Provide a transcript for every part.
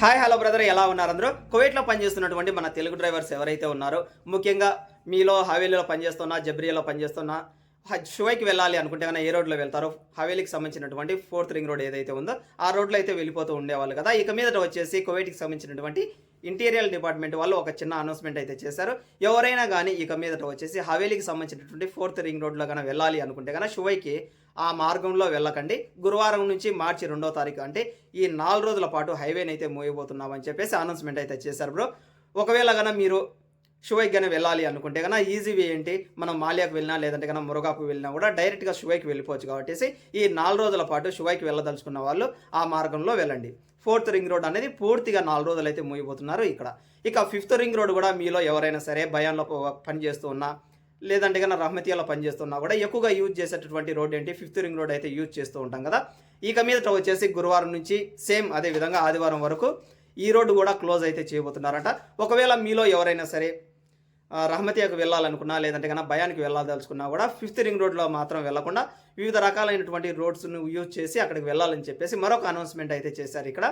Hi hello brother ఎలా ఉన్నారు అందరూ? కువైట్లో పనిచేస్తున్నటువంటి మన తెలుగు డ్రైవర్స్ ఎవరైతే ఉన్నారో ముఖ్యంగా మీలో హవేలీలో పనిచేస్తున్నా జబ్రియాలో పనిచేస్తున్నా షువైకి వెళ్ళాలి అనుకుంటే కన్నా ఏ రోడ్లో వెళ్తారో హవేలీకి సంబంధించినటువంటి ఫోర్త్ రింగ్ రోడ్ ఏదైతే ఉందో ఆ రోడ్లో అయితే వెళ్ళిపోతూ ఉండేవాళ్ళు కదా. ఇక మీదట వచ్చేసి కువైట్కి సంబంధించినటువంటి ఇంటీరియర్ డిపార్ట్మెంట్ వాళ్ళు ఒక చిన్న అనౌన్స్మెంట్ అయితే చేశారు. ఎవరైనా కానీ ఇక మీదట వచ్చేసి హవేలీకి సంబంధించినటువంటి ఫోర్త్ రింగ్ రోడ్లో కన్నా వెళ్ళాలి అనుకుంటే కానీ షువైకి ఆ మార్గంలో వెళ్ళకండి. గురువారం నుంచి మార్చి రెండో తారీఖు అంటే ఈ నాలుగు రోజుల పాటు హైవేని అయితే మోయబోతున్నామని చెప్పేసి అనౌన్స్మెంట్ అయితే చేశారు బ్రో. ఒకవేళ కనుక మీరు షువైకి కానీ వెళ్ళాలి అనుకుంటే కన్నా ఈజీ వే ఏంటి? మనం మాలియాకు వెళ్ళినా లేదంటే కన్నా మురగాకు వెళ్ళినా కూడా డైరెక్ట్గా షువైకి వెళ్ళిపోవచ్చు కాబట్టి ఈ నాలుగు రోజుల పాటు షువైకి వెళ్ళదలుచుకున్న వాళ్ళు ఆ మార్గంలో వెళ్ళండి. ఫోర్త్ రింగ్ రోడ్ అనేది పూర్తిగా నాలుగు రోజులు అయితే మూయబోతున్నారు ఇక్కడ. ఇక ఫిఫ్త్ రింగ్ రోడ్ కూడా మీలో ఎవరైనా సరే భయాన్లో పనిచేస్తూ ఉన్నా లేదంటే కన్నా రహమతియాలో పనిచేస్తున్నా కూడా ఎక్కువగా యూజ్ చేసేటటువంటి రోడ్ ఏంటి? ఫిఫ్త్ రింగ్ రోడ్ అయితే యూజ్ చేస్తూ ఉంటాం కదా. ఇక మీద వచ్చేసి గురువారం నుంచి సేమ్ అదే విధంగా ఆదివారం వరకు ఈ రోడ్డు కూడా క్లోజ్ అయితే చేయబోతున్నారట. ఒకవేళ మీలో ఎవరైనా సరే రహమతియాకు వెళ్ళాలనుకున్నా లేదంటే కన్నా భయానికి వెళ్ళదలుచుకున్నా కూడా ఫిఫ్త్ రింగ్ రోడ్లో మాత్రం వెళ్ళకుండా వివిధ రకాలైనటువంటి రోడ్స్ను యూజ్ చేసి అక్కడికి వెళ్ళాలని చెప్పేసి మరొక అనౌన్స్మెంట్ అయితే చేశారు ఇక్కడ.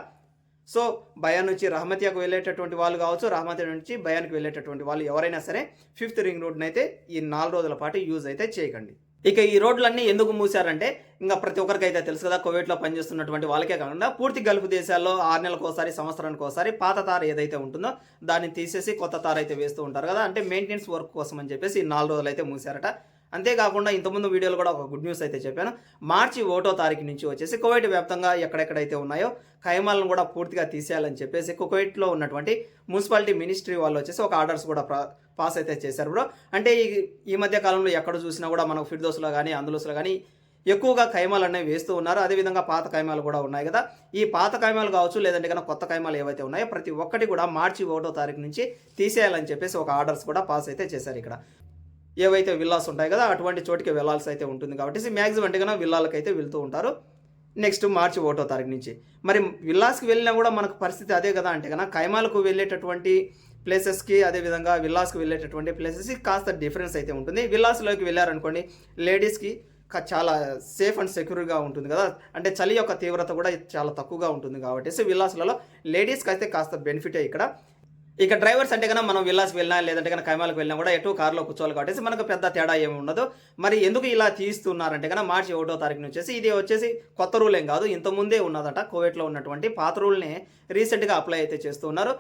సో భయాన్ నుంచి రహమతియాకు వెళ్ళేటటువంటి వాళ్ళు కావచ్చు రహమతియా నుంచి భయానికి వెళ్ళేటటువంటి వాళ్ళు ఎవరైనా సరే ఫిఫ్త్ రింగ్ రోడ్ని అయితే ఈ నాలుగు రోజుల పాటు యూజ్ అయితే చేయకండి. ఇక ఈ రోడ్లన్నీ ఎందుకు మూసారంటే ఇంకా ప్రతి ఒక్కరికి అయితే తెలుసు కదా కోవిడ్లో పనిచేస్తున్నటువంటి వాళ్ళకే కాకుండా పూర్తి గల్ఫ్ దేశాల్లో ఆరు నెలలకు ఒకసారి సంవత్సరానికి ఒకసారి పాత తార ఏదైతే ఉంటుందో దాన్ని తీసేసి కొత్త తార అయితే వేస్తూ ఉంటారు కదా అంటే మెయింటెనెన్స్ వర్క్ కోసం అని చెప్పేసి నాలుగు రోజులు అయితే మూసారట అంతేకాకుండా ఇంతకుముందు వీడియోలో కూడా ఒక గుడ్ న్యూస్ అయితే చెప్పాను. మార్చి ఒకటో తారీఖు నుంచి వచ్చేసి కువైట్ వ్యాప్తంగా ఎక్కడెక్కడైతే ఉన్నాయో ఖైమాలను కూడా పూర్తిగా తీసేయాలని చెప్పేసి కువైట్లో ఉన్నటువంటి మున్సిపాలిటీ మినిస్ట్రీ వాళ్ళు వచ్చేసి ఒక ఆర్డర్స్ కూడా ప్ర పాస్ అయితే చేశారు బ్రో అంటే ఈ ఈ మధ్య కాలంలో ఎక్కడ చూసినా కూడా మనకు ఫిర్దోస్లో కానీ అందులోస్లో కానీ ఎక్కువగా ఖైమాలు అనేవి వేస్తూ ఉన్నారు. అదేవిధంగా పాత ఖైమాలు కూడా ఉన్నాయి కదా. ఈ పాత ఖైమాలు కావచ్చు లేదంటే కన్నా కొత్త ఖైమాలు ఏవైతే ఉన్నాయో ప్రతి ఒక్కటి కూడా మార్చి ఒకటో తారీఖు నుంచి తీసేయాలని చెప్పేసి ఒక ఆర్డర్స్ కూడా పాస్ అయితే చేశారు ఇక్కడ. ఏవైతే విల్లాస్ ఉంటాయి కదా అటువంటి చోటికి వెళ్ళాల్సి అయితే ఉంటుంది కాబట్టి మ్యాక్సిమం అంటే కన్నా విల్లాలకు అయితే వెళ్తూ ఉంటారు. నెక్స్ట్ మార్చి ఒకటో తారీఖు నుంచి. మరి విల్లాస్కి వెళ్ళినా కూడా మనకు పరిస్థితి అదే కదా అంటే కన్నా కైమాలకు వెళ్ళేటటువంటి ప్లేసెస్కి అదేవిధంగా విల్లాస్కి వెళ్ళేటటువంటి ప్లేసెస్కి కాస్త డిఫరెన్స్ అయితే ఉంటుంది. విల్లాస్లోకి వెళ్ళారనుకోండి లేడీస్కి చాలా సేఫ్ అండ్ సెక్యూర్గా ఉంటుంది కదా. అంటే చలి యొక్క తీవ్రత కూడా చాలా తక్కువగా ఉంటుంది కాబట్టి. సో విల్లాస్లలో లేడీస్కి అయితే కాస్త బెనిఫిటే ఇక్కడ. ఇక డ్రైవర్స్ అంటే కన్నా మనం విల్లాస్కి వెళ్ళినా లేదంటే కన్నా కైమాలకు వెళ్ళినా కూడా ఎటు కార్లో కూర్చోవాలి కాబట్టి మనకు పెద్ద తేడా ఏమి ఉండదు. మరి ఎందుకు ఇలా తీస్తున్నారంటే కన్నా మార్చి ఒకటో తారీఖు నుంచి వచ్చేసి ఇది వచ్చేసి కొత్త రూల్ ఏం కాదు. ఇంతకుముందే ముందే ఉన్నదట. కోవిడ్లో ఉన్నటువంటి పాత రూల్ని రీసెంట్గా అప్లై అయితే చేస్తూ ఉన్నారు.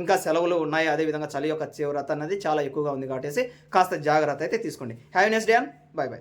ఇంకా సెలవులు ఉన్నాయి. అదేవిధంగా చలి యొక్క తీవ్రత అనేది చాలా ఎక్కువగా ఉంది కాబట్టి కాస్త జాగ్రత్త అయితే తీసుకోండి. Have nice day bye bye.